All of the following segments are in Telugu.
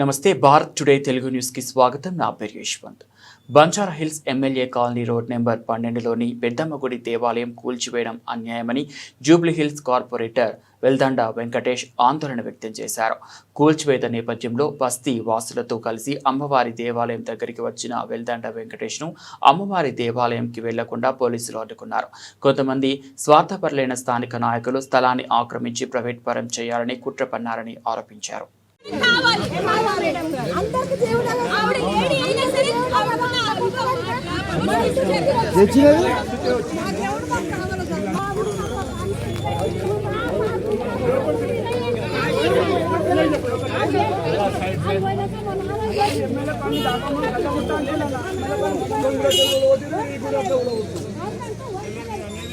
నమస్తే భారత్ టుడే తెలుగు న్యూస్కి స్వాగతం. నా పేరు Yashwant. Banjara Hills MLA colony road number పన్నెండులోని Peddamma గుడి దేవాలయం కూల్చివేయడం అన్యాయమని Jubilee hills corporator Veldanda Venkatesh ఆందోళన వ్యక్తం చేశారు. కూల్చివేత నేపథ్యంలో బస్తీ వాసులతో కలిసి అమ్మవారి దేవాలయం దగ్గరికి వచ్చిన వెల్దండ వెంకటేష్ను అమ్మవారి దేవాలయంకి వెళ్ళకుండా పోలీసులు అడ్డుకున్నారు. కొంతమంది స్వార్థపరులైన స్థానిక నాయకులు స్థలాన్ని ఆక్రమించి ప్రైవేట్ పరం చేయాలని కుట్ర పన్నారని ఆరోపించారు. తెచ్చినది మా దేవుడు మాకు కావాలి సార్. మా ఊరు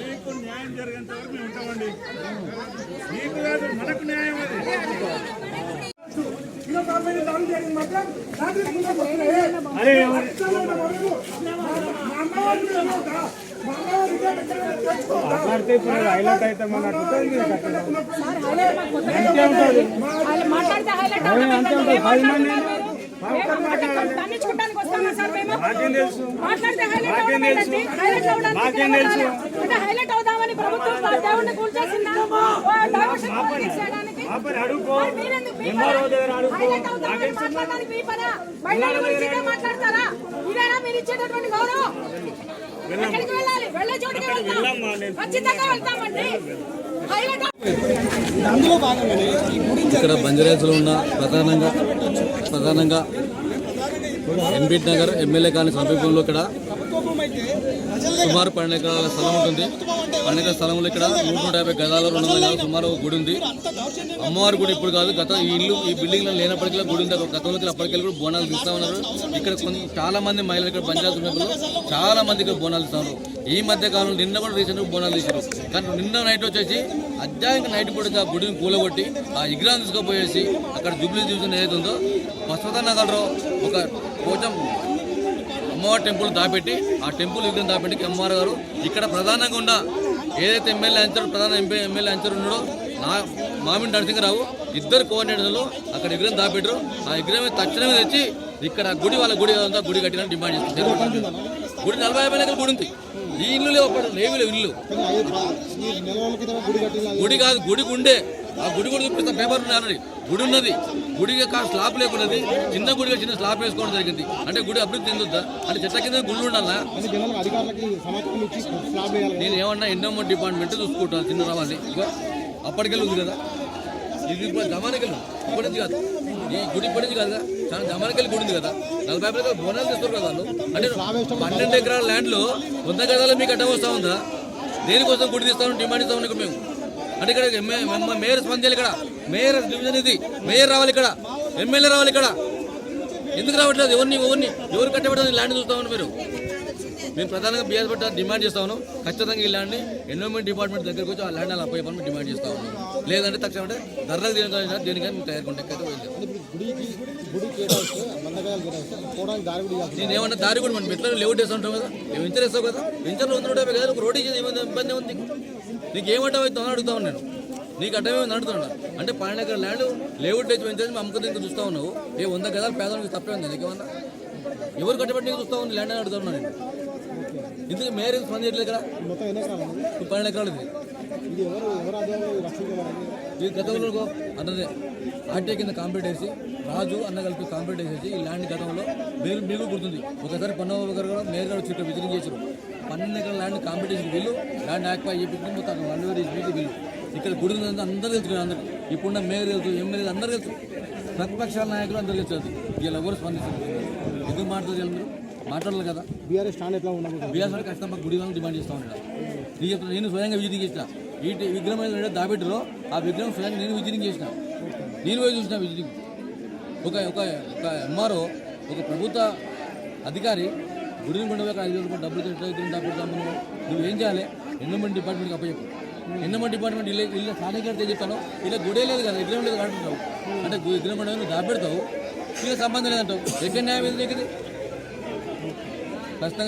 మీకు న్యాయం జరిగేంత వరకు మేము ఉంటామండి మీకు కాదు మనకు న్యాయం అది అరే మాట్లాడితే ఇప్పుడు హైలైట్ అయితే మన అంతే ఉంటుంది మాట్లాడితే హైలైట్ అంతే ఉంటుంది పది మంది తన్నించుకోవడానికి వస్తామా సార్ మేము? మాకేం తెలుసు. మాట్లాడితే హైలైట్ మాకేం తెలుసు? మాట్లాడతారా ఇదేనా మీరు ఇచ్చేటటువంటి గౌరవం? ఎక్కడికి వెళ్ళాలి? వెళ్ళే చోటుకి వెళ్తాం. వెళ్ళమ్మా, నేను- ఖచ్చితంగా వెళ్తామండి హైలైట్ ఇక్కడ బంజారాసులో ఉన్న ప్రధానంగా ప్రధానంగా ఎన్బిట్ నగర్ ఎమ్మెల్యే కాలనీ సమీపంలో ఇక్కడ సుమారు పన్నెండు ఎకరాల స్థలం ఉంటుంది. పన్నెండు ఎకరాల స్థలంలో ఇక్కడ నూట నూట యాభై గదాలు రెండు వందల సుమారు ఒక గుడి ఉంది. అమ్మవారి గుడి ఇప్పుడు కాదు గత ఈ ఇల్లు ఈ బిల్డింగ్ లేనప్పటికీ గుడి ఉంది. గతంలోకి అప్పటికెళ్ళి కూడా బోనాలు తీస్తా ఉన్నారు. ఇక్కడ కొన్ని చాలా మంది మహిళలు ఇక్కడ పంచాయతీ సమీపంలో చాలా మంది ఇక్కడ బోనాలు ఇస్తున్నారు ఈ మధ్య కాలంలో నిన్న కూడా రీసెంట్ బోనాలు తీశారు. కానీ నిన్న నైట్ వచ్చేసి అధ్యాయంగా నైట్ పూట ఆ గుడిని కూలగొట్టి ఆ విగ్రహం తీసుకుపోయేసి అక్కడ జూబ్లీ చూసిన ఏదైతే ఉందో పశ్వత నగర్లో ఒక కొంచెం అమ్మవారి టెంపుల్ దాపెట్టి ఆ టెంపుల్ విగ్రహం దాపెట్టి అమ్మవారి గారు ఇక్కడ ప్రధానంగా ఉన్న ఏదైతే ఎమ్మెల్యే అంచరు ప్రధాన ఎంపీ ఎమ్మెల్యే అంచరు ఉన్నాడో నా మామిడి నరసింహరావు ఇద్దరు కోఆర్డినేటర్లు అక్కడ విగ్రహం దాపెట్టారు. ఆ విగ్రహం తక్షణమే తెచ్చి ఇక్కడ గుడి వాళ్ళ గుడి అంతా గుడి కట్టిన డిమాండ్ చేస్తారు గుడి నలభై యాభై గుడి ఉంది. ఈ ఇల్లు లేవు అప్పుడు లేవు ఇల్లు. గుడి కాదు గుడి ఉండే ఆ గుడి కూడా చూపిస్తా పేపర్ ఉన్నది గుడి ఉన్నది. గుడికి స్లాబ్ లేకున్నది. చిన్న గుడిగా చిన్న స్లాబ్ వేసుకోవడం జరిగింది. అంటే గుడి అభివృద్ధి చెందుద్దా? అంటే చెట్ల కింద గుళ్ళు ఉండాలా? నేను ఏమన్నా ఎన్నో డిపార్ట్మెంట్ చూసుకుంటాను చిన్న రావాలి అప్పటికెళ్ళి ఉంది కదా. ఇది ఇప్పుడు జమానకెళ్ళి ఇప్పటి కాదు. ఈ గుడి ఇప్పటి కాదు చాలా జమానకెళ్ళి గుడి ఉంది కదా. నలభై ఎకరాలు బోనాలు తెస్తారు కదా వాళ్ళు. అంటే పన్నెండు ఎకరాల ల్యాండ్లో వంద గదాలు మీకు అడ్డం వస్తా ఉందా? దేనికోసం గుడి తీస్తామని డిమాండ్ ఇస్తామని మేము. అంటే ఇక్కడ మేయర్ స్పందాలి ఇక్కడ. మేయర్ డివిజన్ ఇది మేయర్ రావాలి ఇక్కడ. ఎమ్మెల్యే రావాలి ఇక్కడ. ఎందుకు రావట్లేదు? ఎవరిని ఎవరిని? ఎవరు కట్టబడి ల్యాండ్ చూస్తామని మీరు? మేము ప్రధానంగా బీఆర్ పట్ట డిమాండ్ చేస్తా ఉన్నాం. ఖచ్చితంగా ఈ ల్యాండ్ని ఎన్విరాన్మెంట్ డిపార్ట్మెంట్ దగ్గరకు వచ్చి ఆ ల్యాండ్ అలా అప్పయ్యమని మేము డిమాండ్ చేస్తా ఉన్నాం. లేదంటే తక్షణం అంటే ధరలకు దేనికైనా దేనికైనా మేము తయారు కూడా ఇవ్వాలి. నేను ఏమన్నా దారి కూడా మనం ఎట్లా లేఅవుట్ వేస్తూ ఉంటాం కదా మేము వెంచర్ వేస్తావు కదా వెంచర్లో యాభై కదా ఒక రోడ్ ఇచ్చేది ఇబ్బంది ఉంది నీకు? ఏమంటావు అవుతుందో అని అడుగుతా ఉన్నాను నీకు అడ్డమేమైంది అడుగుతున్నా అంటే పన్నెండు ఎకరాల ల్యాండ్ లేఅవుట్ వేసి వెంచర్ మేము అమ్ముకుని ఇంకా చూస్తా ఉన్నావు. ఏ వంద గదాలు పేదలకు తప్పే ఉంది. నీకేమన్నా? ఎవరు కట్టబట్టి నీకు చూస్తా ఉంది ల్యాండ్ అని అడుగుతా ఉన్నాను నేను. ఇందుకు మేయర్ స్పందించలేదు ఇక్కడ? మొత్తం? పన్నెండు ఎకరాలు ఇది ఇది గతంలో అన్నదే. ఆర్టీఐ కింద కాంప్లీట్ వేసి రాజు అన్న కలిపి కాంప్లీట్ వేసేసి ఈ ల్యాండ్ గతంలో మీరు మీకు గుర్తుంది. ఒకసారి పన్నవ గారు కూడా మేయర్ గారు చుట్టూ విజిటింగ్ చేశారు. పన్నెండు ఎకరాల ల్యాండ్ కాంపిటీషన్ వీళ్ళు ల్యాండ్ యాక్పై చెప్పింది మొత్తం వన్ వేర్ వీళ్ళు వీళ్ళు. ఇక్కడ గుడి అందరూ తెలుసు అందరూ. ఇప్పుడున్న మేయర్ తెలుసు ఎమ్మెల్యేలు అందరూ తెలుసు. ప్రతిపక్షాల నాయకులు అందరూ తెలుసు. వీళ్ళు ఎవరు స్పందించారు? ఎందుకు మాట్లాడుతుంది వీళ్ళు మాట్లాడాలి కదా. బీఆర్ఎస్ స్టాండ్ ఎట్లా ఉండదు బీఆర్ఎస్ ఖచ్చితంగా గుడి వాళ్ళని డిమాండ్ చేస్తూ ఉంటాడు నేను చెప్తున్నా నేను స్వయంగా విజిటింగ్ చేసిన. ఈ విగ్రహం దాబెట్టులో ఆ విగ్రహం స్వయంగా నేను విజిటింగ్ చేసిన. నేను పోయి చూసిన విజిటింగ్. ఒక ఒక ఒక ఎంఆర్ఓ ఒక ప్రభుత్వ అధికారి గుడిని కొండవేక ఐదు వేల రూపాయలు డబ్బులు విగ్రహం దాపెడతాము నువ్వు ఏం చేయాలి? ఎండోమెంట్ డిపార్ట్మెంట్కి అప్పచెప్పు ఎండోమెంట్ డిపార్ట్మెంట్ ఇల్లు ఇల్లు స్థానిక కడితే చెప్తాను? ఇలా గుడే లేదు కదా విగ్రహం లేదు కడుతుంటావు అంటే విగ్రహం నువ్వు దాపెడతావు ఇలా సంబంధం లేదంటావు. ఎక్కడ న్యాయం ఏది? ఖచ్చితంగా